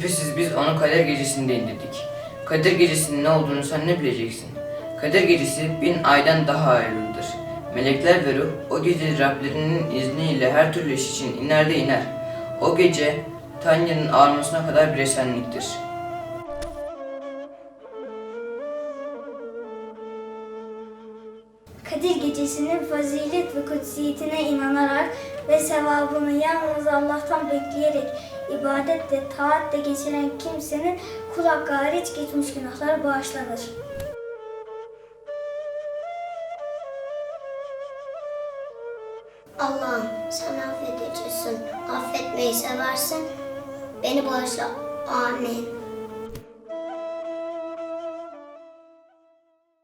Şüphesiz biz onu kader gecesinde indirdik. Kader gecesinin ne olduğunu sen ne bileceksin? Kader gecesi bin aydan daha hayırlıdır. Melekler ve ruh o gece Rablerinin izniyle her türlü iş için iner de iner. O gece Tanrı'nın ağarmasına kadar bir esenliktir. Kadir gecesinin fazilet ve kutsiyetine inanarak ve sevabını yalnız Allah'tan bekleyerek ibadetle, taatle geçiren kimsenin kul hakkı hariç geçmiş günahları bağışlanır. Allah'ım sen affedicisin, affetmeyi seversin. Beni bağışla. Amin.